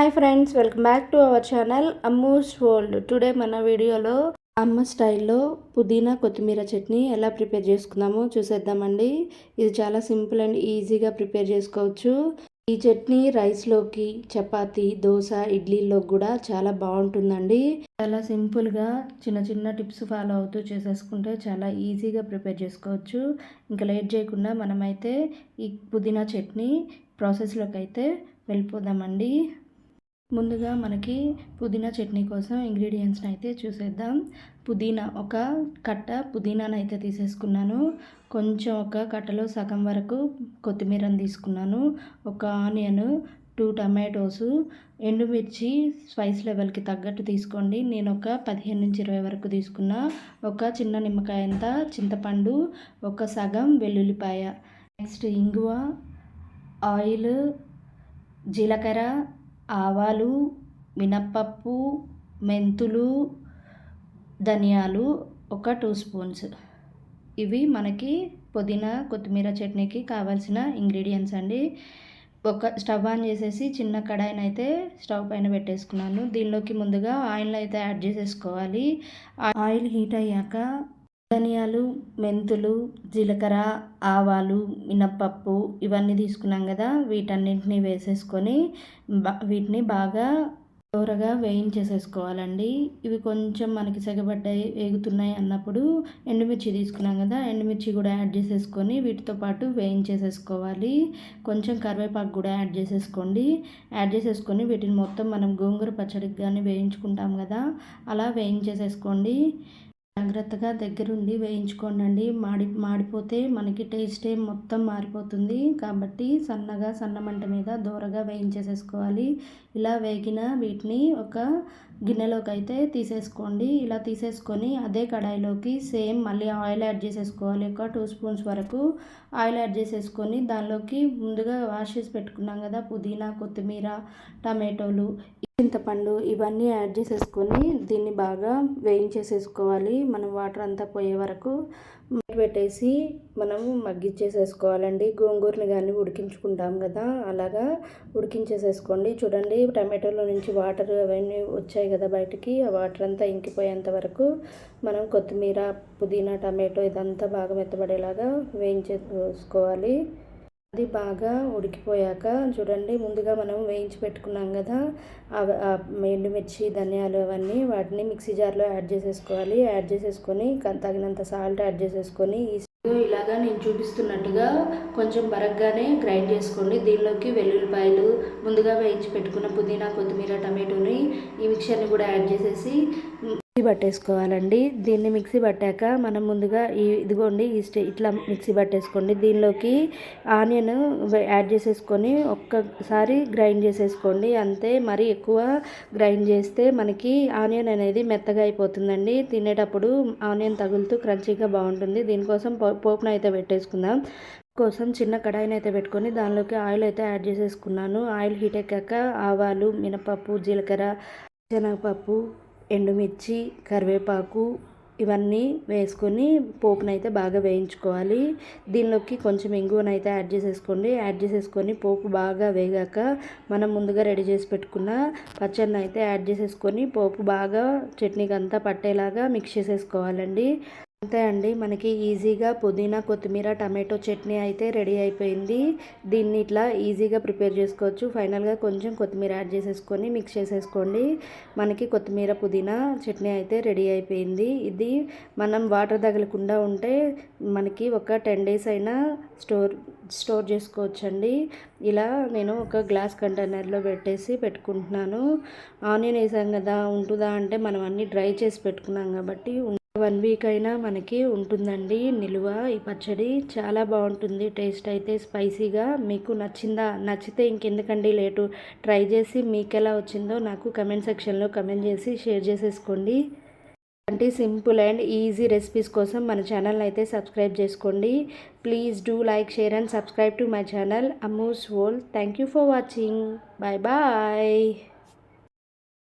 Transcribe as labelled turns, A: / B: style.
A: Hi friends welcome back to our channel Ammu's world today మన వీడియోలో అమ్మ స్టైల్లో పుదీనా కొత్తిమీర చట్నీ ఎలా ప్రిపేర్ చేసుకుందామో చూసేద్దామండి. ఇది చాలా సింపుల్ అండ్ ఈజీగా ప్రిపేర్ చేసుకోవచ్చు. ఈ చట్నీ రైస్లోకి చపాతి దోశ ఇడ్లీలో కూడా చాలా బాగుంటుందండి. చాలా సింపుల్గా చిన్న చిన్న టిప్స్ ఫాలో అవుతూ చేసేసుకుంటే చాలా ఈజీగా ప్రిపేర్ చేసుకోవచ్చు. ఇంకా లేట్ చేయకుండా మనమైతే ఈ పుదీనా చట్నీ ప్రాసెస్లోకి అయితే వెళ్ళిపోదామండి. ముందుగా మనకి పుదీనా చట్నీ కోసం ఇంగ్రీడియంట్స్ని అయితే చూసేద్దాం. పుదీనా ఒక కట్ట పుదీనాను అయితే తీసేసుకున్నాను. కొంచెం ఒక కట్టలో సగం వరకు కొత్తిమీరని తీసుకున్నాను. ఒక ఆనియన్ టూ టమాటోస్ ఎండుమిర్చి స్పైస్ లెవెల్కి తగ్గట్టు తీసుకోండి. నేను ఒక పదిహేను నుంచి ఇరవై వరకు తీసుకున్న ఒక చిన్న నిమ్మకాయ అంత చింతపండు ఒక సగం వెల్లుల్లిపాయ. నెక్స్ట్ ఇంగువ ఆయిల్ జీలకర్ర ఆవాలు మినప్పప్పు మెంతులు ధనియాలు ఒక టూ స్పూన్స్. ఇవి మనకి పుదీనా కొత్తిమీర చట్నీకి కావాల్సిన ఇంగ్రీడియంట్స్ అండి. ఒక స్టవ్ ఆన్ చేసేసి చిన్న కడాయిని అయితే స్టవ్ పైన పెట్టేసుకున్నాను. దీనిలోకి ముందుగా ఆయిల్ అయితే యాడ్ చేసేసుకోవాలి. ఆయిల్ హీట్ అయ్యాక ధనియాలు మెంతులు జీలకర్ర ఆవాలు మినప్పప్పు ఇవన్నీ తీసుకున్నాం కదా. వీటన్నింటిని వేసేసుకొని వీటిని బాగా దోరగా వేయించేసేసుకోవాలండి. ఇవి కొంచెం మనకి సెగబడ్డాయి వేగుతున్నాయి అన్నప్పుడు ఎండుమిర్చి తీసుకున్నాం కదా. ఎండుమిర్చి కూడా యాడ్ చేసేసుకొని వీటితో పాటు వేయించేసేసుకోవాలి. కొంచెం కరివేపాకు కూడా యాడ్ చేసేసుకోండి. యాడ్ చేసేసుకొని వీటిని మొత్తం మనం గోంగూర పచ్చడికి కానీ వేయించుకుంటాం కదా. అలా వేయించేసేసుకోండి. జాగ్రత్తగా దగ్గరుండి వేయించుకోండి మాడి మాడిపోతే మనకి టేస్టే మొత్తం మారిపోతుంది. కాబట్టి సన్నగా సన్న మంట మీద దూరగా వేయించేసేసుకోవాలి. ఇలా వేగిన వీటిని ఒక గిన్నెలోకి అయితే తీసేసుకోండి. ఇలా తీసేసుకొని అదే కడాయిలోకి సేమ్ మళ్ళీ ఆయిల్ యాడ్ చేసేసుకోవాలి. ఒక టూ స్పూన్స్ వరకు ఆయిల్ యాడ్ చేసేసుకొని దానిలోకి ముందుగా వాష్ చేసి పెట్టుకున్నాం కదా పుదీనా కొత్తిమీర టమాటోలు చింతపండు ఇవన్నీ యాడ్ చేసేసుకొని దీన్ని బాగా వేయించేసేసుకోవాలి. మనం వాటర్ అంతా పోయే వరకు పెట్టేసి మనం మగ్గిచ్చేసేసుకోవాలండి. గోంగూరని కానీ ఉడికించుకుంటాం కదా అలాగా ఉడికించేసేసుకోండి. చూడండి టమాటోలో నుంచి వాటర్ అవన్నీ వచ్చాయి కదా బయటికి. ఆ వాటర్ అంతా ఇంకిపోయేంత వరకు మనం కొత్తిమీర పుదీనా టమాటో ఇదంతా బాగా మెత్తబడేలాగా వేయించేసుకోవాలి. అది బాగా ఉడికిపోయాక చూడండి ముందుగా మనం వేయించి పెట్టుకున్నాం కదా ఎండుమిర్చి ధనియాలు అవన్నీ వాటిని మిక్సీ జార్లో యాడ్ చేసేసుకోవాలి. యాడ్ చేసేసుకొని తగినంత సాల్ట్ యాడ్ చేసేసుకొని ఇలాగా నేను చూపిస్తున్నట్టుగా కొంచెం బరగ్గానే గ్రైండ్ చేసుకోండి. దీనిలోకి వెల్లుల్లిపాయలు ముందుగా వేయించి పెట్టుకున్న పుదీనా కొత్తిమీర టమాటోని ఈ మిక్చర్ని కూడా యాడ్ చేసేసి మిక్సీ పట్టేసుకోవాలండి. దీన్ని మిక్సీ పట్టాక మనం ముందుగా ఈ ఇదిగోండి ఈ స్టే ఇట్లా మిక్సీ పట్టేసుకోండి. దీనిలోకి ఆనియన్ యాడ్ చేసేసుకొని ఒక్కసారి గ్రైండ్ చేసేసుకోండి. అంతే మరి ఎక్కువ గ్రైండ్ చేస్తే మనకి ఆనియన్ అనేది మెత్తగా అయిపోతుందండి. తినేటప్పుడు ఆనియన్ తగులుతూ క్రంచీగా బాగుంటుంది. దీనికోసం పోపును అయితే పెట్టేసుకుందాం. కోసం చిన్న కడాయిని అయితే పెట్టుకొని దానిలోకి ఆయిల్ అయితే యాడ్ చేసేసుకున్నాను. ఆయిల్ హీట్ ఎక్కాక ఆవాలు మినపప్పు జీలకర్ర శనగపప్పు ఎండుమిర్చి కరివేపాకు ఇవన్నీ వేసుకొని పోపునైతే బాగా వేయించుకోవాలి. దీనిలోకి కొంచెం ఇంగువనైతే యాడ్ చేసేసుకోండి. యాడ్ చేసేసుకొని పోపు బాగా వేగాక మనం ముందుగా రెడీ చేసి పెట్టుకున్న పచ్చడిని అయితే యాడ్ చేసేసుకొని పోపు బాగా చట్నీకి అంతా పట్టేలాగా మిక్స్ చేసేసుకోవాలండి. అంతే అండి. మనకి ఈజీగా పుదీనా కొత్తిమీర టమాటో చట్నీ అయితే రెడీ అయిపోయింది. దీన్ని ఇట్లా ఈజీగా ప్రిపేర్ చేసుకోవచ్చు. ఫైనల్గా కొంచెం కొత్తిమీర యాడ్ చేసేసుకొని మిక్స్ చేసేసుకోండి. మనకి కొత్తిమీర పుదీనా చట్నీ అయితే రెడీ అయిపోయింది. ఇది మనం వాటర్ తగలకుండా ఉంటే మనకి ఒక టెన్ డేస్ అయినా స్టోర్ స్టోర్ చేసుకోవచ్చండి. ఇలా నేను ఒక గ్లాస్ కంటైనర్లో పెట్టేసి పెట్టుకుంటున్నాను. ఆనియన్ వేసాం కదా ఉంటుందా అంటే మనం అన్నీ డ్రై చేసి పెట్టుకున్నాం కాబట్టి వన్ వీక్ అయినా మనకి ఉంటుందండి. నిలువ ఈ పచ్చడి చాలా బాగుంటుంది. టేస్ట్ అయితే స్పైసీగా. మీకు నచ్చిందా? నచ్చితే ఇంకెందుకండి లేటు. ట్రై చేసి మీకు ఎలా వచ్చిందో నాకు కమెంట్ సెక్షన్లో కమెంట్ చేసి షేర్ చేసేసుకోండి. అంటే సింపుల్ అండ్ ఈజీ రెసిపీస్ కోసం మన ఛానల్ని అయితే సబ్స్క్రైబ్ చేసుకోండి. Please do like share and subscribe to my channel Ammu's world. Thank you for watching. Bye bye.